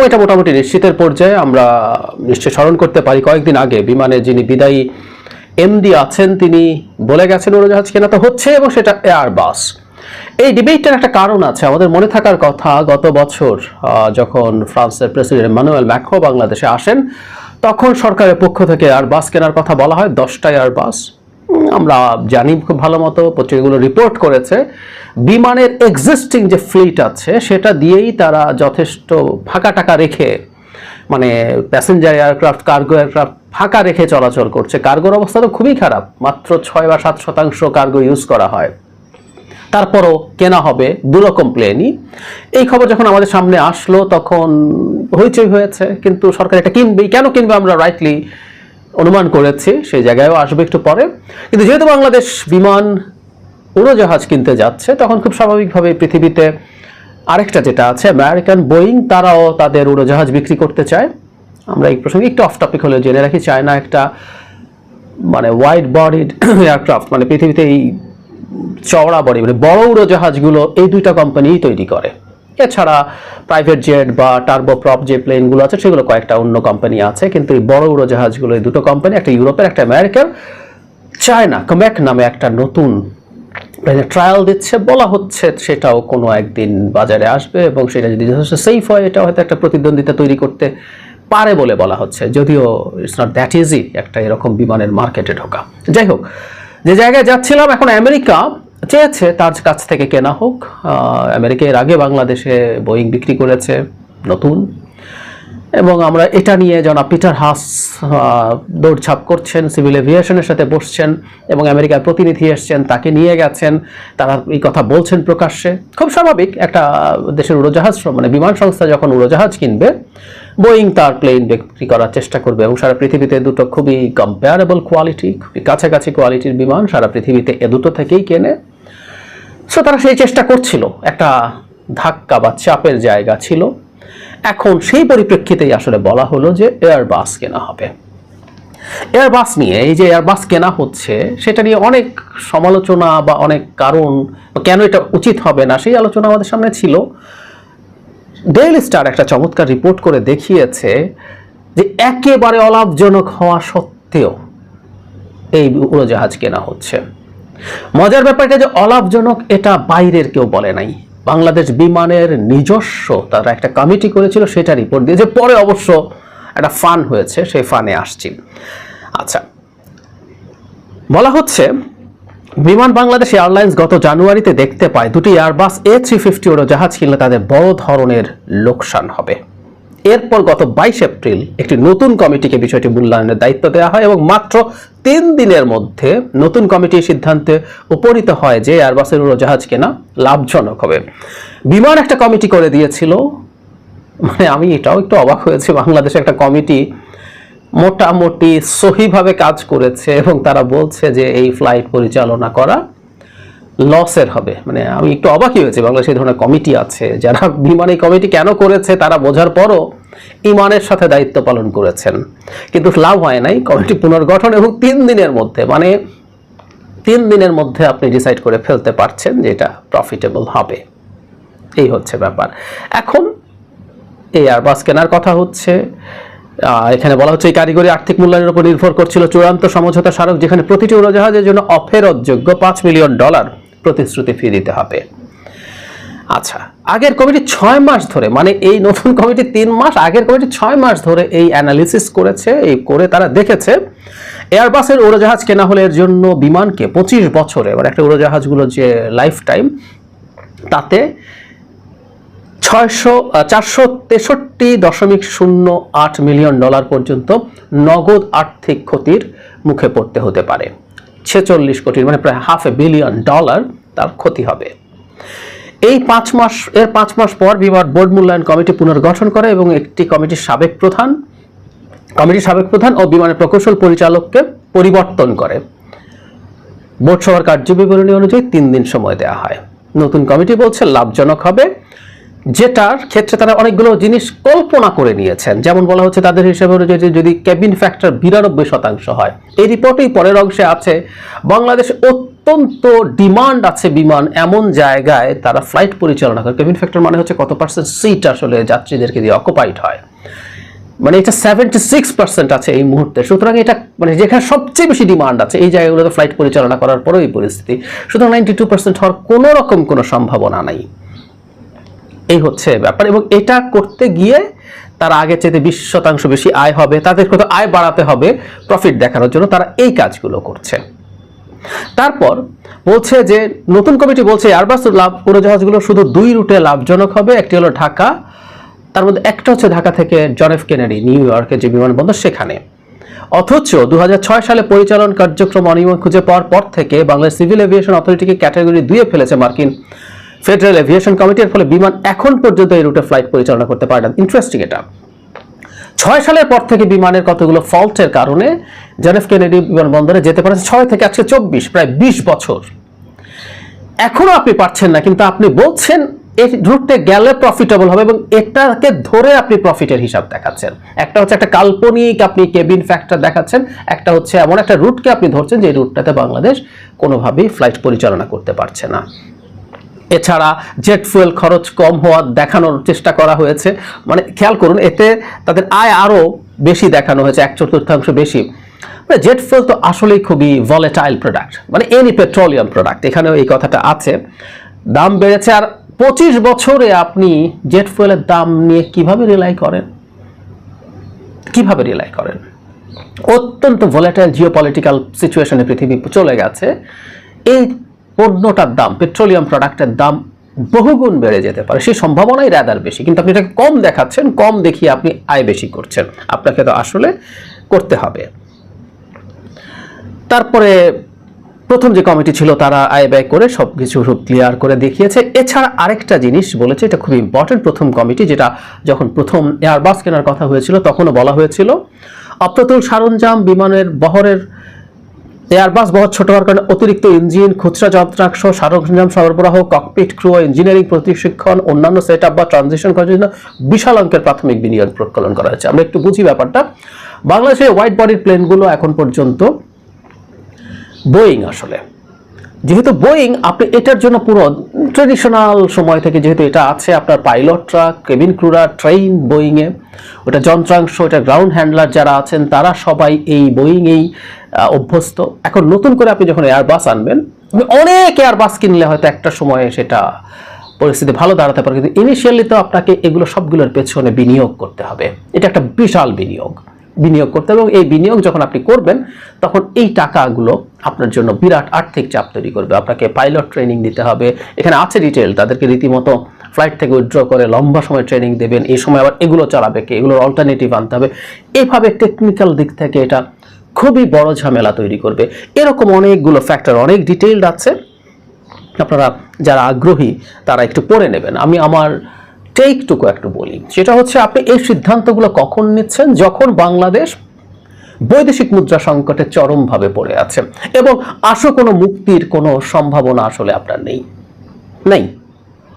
এবং এটা মোটামুটি নিশ্চিতের পর্যায়ে আমরা নিশ্চয় স্মরণ করতে পারি। কয়েকদিন আগে বিমানে যিনি বিদায়ী এমডি আছেন, তিনি বলে গেছেন উড়োজাহাজ কেনা তো হচ্ছে এবং সেটা এয়ারবাস এই ডিবেটটার একটা কারণ আছে। আমাদের মনে থাকার কথা, গত বছর যখন ফ্রান্সের প্রেসিডেন্ট মানুয়েল ম্যাক্রো বাংলাদেশে আসেন, তখন সরকারের পক্ষ থেকে এয়ারবাস কেনার কথা বলা হয়। দশটা এয়ারবাস আমরা জানি খুব ভালো মতো পত্রিকাগুলো রিপোর্ট করেছে। বিমানের এক্সিস্টিং যে ফ্লিট আছে, সেটা দিয়েই তারা যথেষ্ট ফাঁকা টাকা রেখে মানে প্যাসেঞ্জার এয়ারক্রাফট কার্গো এয়ারক্রাফট ফাঁকা রেখে চলাচল করছে। কার্গোর অবস্থা তো খুবই খারাপ, মাত্র ছয় বা সাত শতাংশ কার্গো ইউজ করা হয়। তারপরও কেনা হবে দুরকম প্লেনই এই খবর যখন আমাদের সামনে আসলো, তখন হইচই হয়েছে, কিন্তু সরকার এটা কিনবেই। কেন কিনবে আমরা রাইটলি অনুমান করেছি, সেই জায়গায়ও আসবে একটু পরে। কিন্তু যেহেতু বাংলাদেশ বিমান উড়োজাহাজ কিনতে যাচ্ছে, তখন খুব স্বাভাবিকভাবে পৃথিবীতে আরেকটা যেটা আছে আমেরিকান বোয়িং তারাও তাদের উড়োজাহাজ বিক্রি করতে চায়। আমরা এই প্রসঙ্গে একটু অফ টপিক হলে জেনে রাখি চায়না একটা মানে ওয়াইড বডিড এয়ারক্রাফট মানে পৃথিবীতে এই চওড়া বডি মানে বড় উড়োজাহাজগুলো এই দুইটা কোম্পানিই তৈরি করে। এছাড়া প্রাইভেট জেট বা টার্বোপ্রপ যে প্লেনগুলো আছে, সেগুলো কয়েকটা অন্য কোম্পানি আছে। কিন্তু এই বড় উড়োজাহাজগুলো, এই দুটো কোম্পানি একটা ইউরোপের, একটা আমেরিকার, চায়না কম্যাক নামে একটা নতুন ট্রায়াল দিচ্ছে। বলা হচ্ছে সেটাও কোনো একদিন বাজারে আসবে এবং সেটা যদি যথেষ্ট সেফ হয়, এটা হয়তো একটা প্রতিদ্বন্দ্বিতা তৈরি করতে পারে বলে বলা হচ্ছে। যদিও ইটস নট দ্যাট ইজি একটা এরকম বিমানের মার্কেটে ঢোকা। যাই হোক, যে জায়গায় যাচ্ছিলাম, এখন আমেরিকা। চেয়েছে তার কাছ থেকে কেনা হোক। আহ, আমেরিকা এর আগে বাংলাদেশে বোয়িং বিক্রি করেছে নতুন। এবং আমরা এটা নিয়ে জনাব পিটার হাস দৌড়ঝাঁপ করছেন সিভিল এভিয়েশনের সাথে বসছেন এবং আমেরিকার প্রতিনিধি এসছেন তাকে নিয়ে গেছেন। তারা এই কথা বলছেন প্রকাশ্যে। খুব স্বাভাবিক একটা দেশের উড়োজাহাজ মানে বিমান সংস্থা যখন উড়োজাহাজ কিনবে বোয়িং তার প্লেন বিক্রি করার চেষ্টা করবে এবং সারা পৃথিবীতে দুটো খুবই কম্পেয়ারেবল কোয়ালিটি খুবই কাছাকাছি কোয়ালিটির বিমান সারা পৃথিবীতে এ দুটো থেকেই কেনে। সো তারা সেই চেষ্টা করছিল। একটা ধাক্কা বা চাপের জায়গা ছিল। এখন সেই পরিপ্রেক্ষিতেই আসলে বলা হলো যে এয়ারবাস কেনা হবে। এয়ারবাস নিয়ে, এই যে এয়ারবাস কেনা হচ্ছে, সেটা নিয়ে অনেক সমালোচনা বা অনেক কারণ, কেন এটা উচিত হবে না, সেই আলোচনা আমাদের সামনে ছিল। ডেইলি স্টার একটা চমৎকার রিপোর্ট করে দেখিয়েছে যে একেবারে অলাভজনক হওয়া সত্ত্বেও এই উড়োজাহাজ কেনা হচ্ছে। মজার ব্যাপারটা যে অলাভজনক, এটা বাইরের কেউ বলে নাই। বাংলাদেশ বিমানের নিজস্ব তারা একটা কমিটি করেছিল, সেটা রিপোর্ট দিয়েছে পরে অবশ্য একটা ফান হয়েছে, সেই ফানে আসছি। আচ্ছা বলা হচ্ছে বিমান বাংলাদেশ এয়ারলাইন্স গত জানুয়ারিতে দেখতে পায় দুটি এয়ারবাস এ থ্রি ফিফটি জাহাজ কিনলে তাদের বড় ধরনের লোকসান হবে। এরপর গত বাইশ এপ্রিল একটি নতুন কমিটিকে বিষয়টি মূল্যায়নের দায়িত্ব দেওয়া হয় এবং মাত্র তিন দিনের মধ্যে নতুন কমিটির সিদ্ধান্তে উপনীত হয় যে এয়ারবাসের উড়োজাহাজ কেনা লাভজনক হবে। বিমান একটা কমিটি করে দিয়েছিল। মানে আমি এটাও একটু অবাক হয়েছি, বাংলাদেশে একটা কমিটি মোটামুটি সহিভাবে কাজ করেছে এবং তারা বলছে যে এই ফ্লাইট পরিচালনা করা লসের হবে। মানে আমি একটু অবাকই হয়েছি, বাংলাদেশে ধরনের কমিটি আছে, যারা বিমান এই কমিটি কেন করেছে তারা বোঝার পরও ইমানের সাথে দায়িত্ব পালন করেছেন। কিন্তু লাভ হয় নাই কমিটি পুনর্গঠন এবং তিন দিনের মধ্যে মানে তিন দিনের মধ্যে আপনি ডিসাইড করে ফেলতে পারছেন যে এটা প্রফিটেবল হবে। এই হচ্ছে ব্যাপার। এখন এই এয়ারবাস কেনার কথা হচ্ছে এখানে বলা হচ্ছে এই কারিগরি আর্থিক মূল্যায়নের উপর নির্ভর করছিল চূড়ান্ত সমঝোতা স্মারক যেখানে প্রতিটি উড়োজাহাজের জন্য অফেরতযোগ্য পাঁচ মিলিয়ন ডলার। প্রতিশ্রুতি ফি দিতে হবে। আচ্ছা আগের কমিটি ছয় মাস ধরে মানে এই নতুন কমিটি তিন মাস, আগের কমিটি ছয় মাস ধরে এই অ্যানালিসিস করেছে, এই করে তারা দেখেছে এয়ারবাসের উড়োজাহাজ কেনা হলে এর জন্য বিমানকে পঁচিশ বছরে মানে একটা উড়োজাহাজগুলো যে লাইফ টাইম তাতে ছয়শো, চারশো তেষট্টি দশমিক শূন্য আট মিলিয়ন ডলার পর্যন্ত নগদ আর্থিক ক্ষতির মুখে পড়তে হতে পারে। ছেচল্লিশ কোটির মানে প্রায় হাফ এ বিলিয়ন ডলার তার ক্ষতি হবে। এই পাঁচ মাস, এর পাঁচ মাস পর বিমান বোর্ড মূল্যায়ন কমিটি পুনর্গঠন করে এবং একটি কমিটির সাবেক প্রধান, কমিটির সাবেক প্রধান ও বিমানের প্রকৌশল পরিচালককে পরিবর্তন করে। বোর্ড সভার কার্যবিবরণী অনুযায়ী তিন দিন সময় দেওয়া হয়। নতুন কমিটি বলছে, লাভজনক হবে, যেটার ক্ষেত্রে তারা অনেকগুলো জিনিস কল্পনা করে নিয়েছেন। যেমন বলা হচ্ছে, তাদের হিসেবে অনুযায়ী যদি কেবিন ফ্যাক্টর বিরানব্বই শতাংশ হয়। এই রিপোর্টেই পরের অংশে আছে, বাংলাদেশ অত্যন্ত ডিমান্ড আছে বিমান এমন জায়গায় তারা ফ্লাইট পরিচালনা করে। কেবিন ফ্যাক্টর মানে হচ্ছে কত পার্সেন্ট সিট আসলে যাত্রীদেরকে দিয়ে অকুপাইড হয়। মানে এটা সেভেন্টি সিক্স পার্সেন্ট আছে এই মুহূর্তে। সুতরাং এটা মানে যেখানে সবচেয়ে বেশি ডিমান্ড আছে, এই জায়গাগুলোতে ফ্লাইট পরিচালনা করার পরেও এই পরিস্থিতি। সুতরাং নাইনটি টু পার্সেন্ট হওয়ার কোনো রকম কোনো সম্ভাবনা নাই। এই হচ্ছে ব্যাপার এবং এটা করতে গিয়ে তারা আগে চাইতে বিশ শতাংশ বেশি আয় হবে তাদের কত আয় বাড়াতে হবে প্রফিট দেখানোর জন্য তারা এই কাজগুলো করছে। তারপর বলছে যে, নতুন কমিটি বলছে এয়ারবাস লাভ, উড়োজাহাজগুলো শুধু দুই রুটে লাভজনক হবে, একটি হলো ঢাকা, তার মধ্যে একটা হচ্ছে ঢাকা থেকে জন এফ কেনেডি, নিউ ইয়র্কের যে বিমানবন্দর সেখানে। অথচ দু হাজার ছয় সালে পরিচালন কার্যক্রম অনিয়ম খুঁজে পাওয়ার পর থেকে বাংলাদেশ সিভিল এভিয়েশন অথরিটিকে ক্যাটাগরি দুয়ে ফেলেছে মার্কিন ফেডারেল এভিয়েশন কমিটির ফলে বিমান এখন পর্যন্ত এই রুটে ফ্লাইট পরিচালনা করতে পারে না। ইন্টারেস্টিং এটা। ছয় সালের পর থেকে বিমানের কতগুলো ফল্টের কারণে জন এফ কেনেডি বিমানবন্দরে যেতে পারেন। ছয় থেকে আজকে চব্বিশ, প্রায় বিশ বছর। এখনও আপনি পারছেন না, কিন্তু আপনি বলছেন এই রুটে গেলে প্রফিটেবল হবে এবং এটাকে ধরে আপনি প্রফিটের হিসাব দেখাচ্ছেন। একটা হচ্ছে একটা কাল্পনিক আপনি কেবিন ফ্যাক্টর দেখাচ্ছেন, একটা হচ্ছে এমন একটা রুটকে আপনি ধরছেন যে রুটটাতে বাংলাদেশ কোনোভাবেই ফ্লাইট পরিচালনা করতে পারছে না। এছাড়া জেট ফুয়েল খরচ কম হওয়ার দেখানোর চেষ্টা করা হয়েছে। মানে খেয়াল করুন, এতে তাদের আয় আরও বেশি দেখানো হয়েছে, এক চতুর্থাংশ বেশি। জেট ফুয়েল তো আসলেই খুবই ভলেটাইল প্রোডাক্ট মানে এনি পেট্রোলিয়াম প্রোডাক্ট এখানেও এই কথাটা আছে। দাম বেড়েছে আর পঁচিশ বছরে আপনি জেট ফুয়েলের দাম নিয়ে কীভাবে রিলাই করেন? কীভাবে রিলাই করেন? অত্যন্ত ভলেটাইল জিও পলিটিক্যাল সিচুয়েশনে পৃথিবী চলে গেছে। এই পণ্যটার দাম পেট্রোলিয়াম প্রোডাক্টের দাম বহুগুণ বেড়ে যেতে পারে। সেই সম্ভাবনাই র্যাদার বেশি। কিন্তু আপনি এটাকে কম দেখাচ্ছেন, কম দেখিয়ে আপনি আয় বেশি করছেন। আপনাকে তো আসলে করতে হবে। তারপরে প্রথম যে কমিটি ছিল, তারা আয় ব্যয় করে সব কিছু ক্লিয়ার করে দেখিয়েছে। এছাড়া আরেকটা জিনিস বলেছে, এটা খুব ইম্পর্টেন্ট প্রথম কমিটি, যেটা যখন প্রথম এয়ারবাস কেনার কথা হয়েছিল, তখনও বলা হয়েছিল, অপ্রতুল সরঞ্জাম বিমানের বহরের এয়ারবাস বহর ছোট হওয়ার কারণে অতিরিক্ত ইঞ্জিন, খুচরা যন্ত্রাংশ সরঞ্জাম সরবরাহ ককপিট ক্রু ইঞ্জিনিয়ারিং প্রশিক্ষণ, অন্যান্য সেট বা ট্রানজিশন করার জন্য বিশাল অঙ্কের প্রাথমিক বিনিয়োগ প্রকলন করা হয়েছে। আমরা একটু বুঝি ব্যাপারটা। বাংলাদেশে হোয়াইট বডির প্লেনগুলো এখন পর্যন্ত বোয়িং আসলে। যেহেতু বোয়িং আপনি এটার জন্য পুরো ট্রেডিশনাল সময় থেকে যেহেতু এটা আছে, আপনার পাইলটরা কেবিন ক্রুরা ট্রেইন বোয়িংয়ে ওটা যন্ত্রাংশ এটা গ্রাউন্ড হ্যান্ডলার যারা আছেন, তারা সবাই এই বোয়িংয়েই অভ্যস্ত। এখন নতুন করে আপনি যখন এয়ারবাস আনবেন অনেক এয়ারবাস কিনলে হয়তো একটা সময়ে সেটা পরিস্থিতি ভালো দাঁড়াতে পারে, কিন্তু ইনিশিয়ালি তো আপনাকে এগুলো সবগুলোর পেছনে বিনিয়োগ করতে হবে। এটা একটা বিশাল বিনিয়োগ। বিনিয়োগ করতে হবে। এবং এই বিনিয়োগ যখন আপনি করবেন, তখন এই টাকাগুলো আপনার জন্য বিরাট আর্থিক চাপ তৈরি করবে। আপনাকে পাইলট ট্রেনিং দিতে হবে। এখানে আছে ডিটেল তাদেরকে রীতিমতো ফ্লাইট থেকে উইথড্র করে লম্বা সময় ট্রেনিং দেবেন। এই সময় আবার এগুলো চালাবে কে? এগুলোর অল্টারনেটিভ আনতে হবে। এইভাবে টেকনিক্যাল দিক থেকে এটা খুবই বড় ঝামেলা তৈরি করবে। এরকম অনেকগুলো ফ্যাক্টর অনেক ডিটেইলড আছে। আপনারা যারা আগ্রহী, তারা একটু পড়ে নেবেন। আমি আমার টেকটুকু একটু বলি। সেটা হচ্ছে আপনি এই সিদ্ধান্তগুলো কখন নিচ্ছেন? যখন বাংলাদেশ বৈদেশিক মুদ্রা সংকটে চরমভাবে পড়ে আছে এবং আসো কোনো মুক্তির কোনো সম্ভাবনা আসলে আপনার নেই। নেই।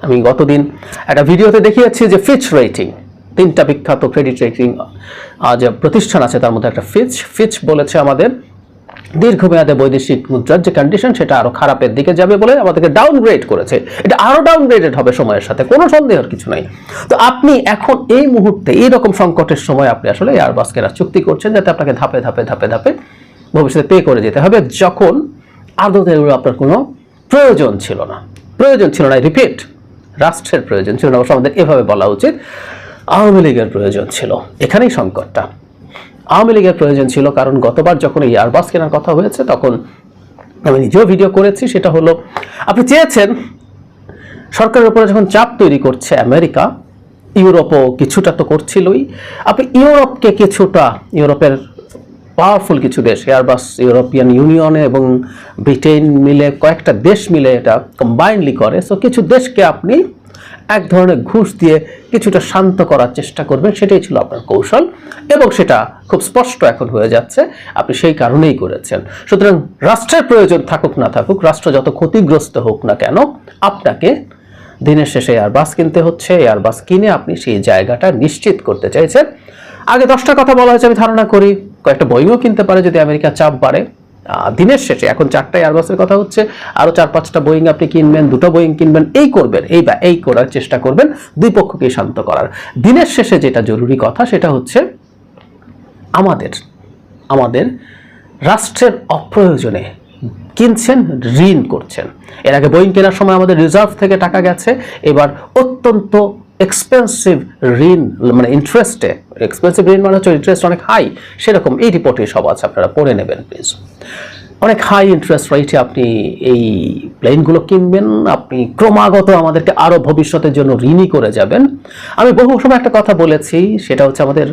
আমি গতদিন একটা ভিডিওতে দেখিয়েছি যে ফিচ রেটিং তিনটা বিখ্যাত ক্রেডিট রেটিং যে প্রতিষ্ঠান আছে তার মধ্যে একটা ফিচ ফিচ বলেছে আমাদের দীর্ঘমেয়াদে বৈদেশিক মুদ্রার যে কন্ডিশন সেটা আরও খারাপের দিকে যাবে বলে আমাদেরকে ডাউনগ্রেড করেছে। এটা আরও ডাউনগ্রেডেড হবে সময়ের সাথে, কোনো সন্দেহের কিছু নাই। তো আপনি এখন এই মুহূর্তে, এই রকম সংকটের সময় আপনি আসলে এয়ারবাস চুক্তি করছেন যাতে আপনাকে ধাপে ধাপে ধাপে ধাপে ভবিষ্যতে পে করে যেতে হবে, যখন আদতে আপনার কোনো প্রয়োজন ছিল না। প্রয়োজন ছিল না রিপিট রাষ্ট্রের প্রয়োজন ছিল না, অবশ্য আমাদের এভাবে বলা উচিত। আওয়ামী লীগের প্রয়োজন ছিল। এখানেই সংকটটা। আওয়ামী লীগের প্রয়োজন ছিল, কারণ গতবার যখন এই এয়ারবাস কেনার কথা হয়েছে, তখন আমি নিজেও ভিডিও করেছি, সেটা হলো, আপনি চেয়েছেন, সরকারের উপরে যখন চাপ তৈরি করছে আমেরিকা, ইউরোপও কিছুটা তো করছিলই, আপনি ইউরোপকে কিছুটা, ইউরোপের পাওয়ারফুল কিছু দেশ এয়ারবাস ইউরোপিয়ান ইউনিয়নে এবং ব্রিটেন মিলে, কয়েকটা দেশ মিলে এটা কম্বাইন্ডলি করে সো কিছু দেশকে আপনি এক ধরনের ঘুষ দিয়ে কিছুটা শান্ত করার চেষ্টা করবেন, সেটাই ছিল আপনার কৌশল এবং সেটা খুব স্পষ্ট এখন হয়ে যাচ্ছে, আপনি সেই কারণেই করেছেন। সুতরাং রাষ্ট্রের প্রয়োজন থাকুক না থাকুক, রাষ্ট্র যত ক্ষতিগ্রস্ত হোক না কেন, আপনাকে দিনের শেষে এয়ারবাস কিনতে হচ্ছে এয়ারবাস কিনে আপনি সেই জায়গাটা নিশ্চিত করতে চাইছেন। আগে দশটা কথা বলা হয়েছে, আমি ধারণা করি, কয়েকটা বইও কিনতে পারে যদি আমেরিকা চাপ বাড়ে। দিনের শেষে। এখন চারটা এয়ারবাসের কথা হচ্ছে আরও চার পাঁচটা বোয়িং আপনি কিনবেন, দুটো বোয়িং কিনবেন, এই করবেন, এই বা এই করার চেষ্টা করবেন, দুই পক্ষকে শান্ত করার। দিনের শেষে যেটা জরুরি কথা সেটা হচ্ছে, আমাদের আমাদের রাষ্ট্রের অপ্রয়োজনে কিনছেন, ঋণ করছেন। এর আগে বোয়িং কেনার সময় আমাদের রিজার্ভ থেকে টাকা গেছে, এবার অত্যন্ত এক্সপেন্সিভ ঋণ মানে ইন্টারেস্টে এক্সপেন্সিভ ঋণ মানে হচ্ছে ইন্টারেস্ট অনেক হাই সেরকম এই রিপোর্টে সব আছে, আপনারা পড়ে নেবেন প্লিজ অনেক হাই ইন্টারেস্ট রেটে আপনি এই প্লেনগুলো কিনবেন, আপনি ক্রমাগত আমাদেরকে আরও ভবিষ্যতের জন্য ঋণী করে যাবেন। আমি বহু সময় একটা কথা বলেছি, সেটা হচ্ছে আমাদের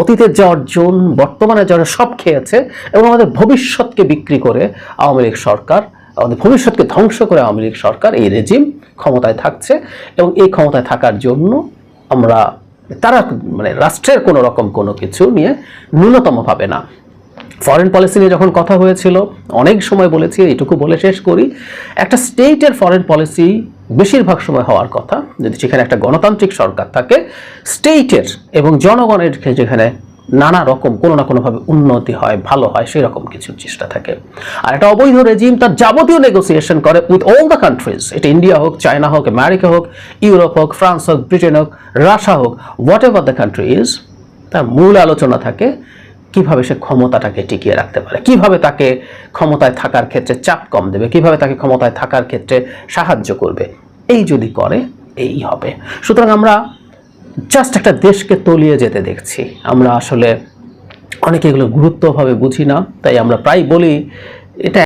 অতীতের যে অর্জন, বর্তমানে যারা সব খেয়েছে এবং আমাদের ভবিষ্যৎকে বিক্রি করে আওয়ামী লীগ সরকার, আমাদের ভবিষ্যৎকে ধ্বংস করে আওয়ামী লীগ সরকার এই রেজিম ক্ষমতায় থাকছে এবং এই ক্ষমতায় থাকার জন্য আমরা, তারা মানে রাষ্ট্রের কোনো রকম কোনো কিছু নিয়ে ন্যূনতম ভাবে না। ফরেন পলিসি নিয়ে যখন কথা হয়েছিল, অনেক সময় বলেছি, এইটুকু বলে শেষ করি। একটা স্টেটের ফরেন পলিসি বেশিরভাগ সময় হওয়ার কথা, যদি সেখানে একটা গণতান্ত্রিক সরকার থাকে স্টেটের এবং জনগণের যেখানে নানা রকম, কোনো না কোনোভাবে উন্নতি হয়, ভালো হয় সেই রকম কিছু চেষ্টা থাকে। আর একটা অবৈধ রেজিম তার যাবতীয় নেগোসিয়েশন করে উইথ অল দ্য কান্ট্রিজ এটা ইন্ডিয়া হোক চায়না হোক আমেরিকা হোক ইউরোপ হোক ফ্রান্স হোক ব্রিটেন হোক রাশিয়া হোক whatever the country is তার মূল আলোচনা থাকে কীভাবে সে ক্ষমতাটাকে টিকিয়ে রাখতে পারে? কীভাবে তাকে ক্ষমতায় থাকার ক্ষেত্রে চাপ কম দেবে? কীভাবে তাকে ক্ষমতায় থাকার ক্ষেত্রে সাহায্য করবে? এই যদি করে, এই হবে। সুতরাং আমরা জাস্ট একটা দেশকে তলিয়ে যেতে দেখছি। আমরা আসলে অনেকে এগুলো গুরুত্বভাবে বুঝি না, তাই আমরা প্রায় বলি, এটা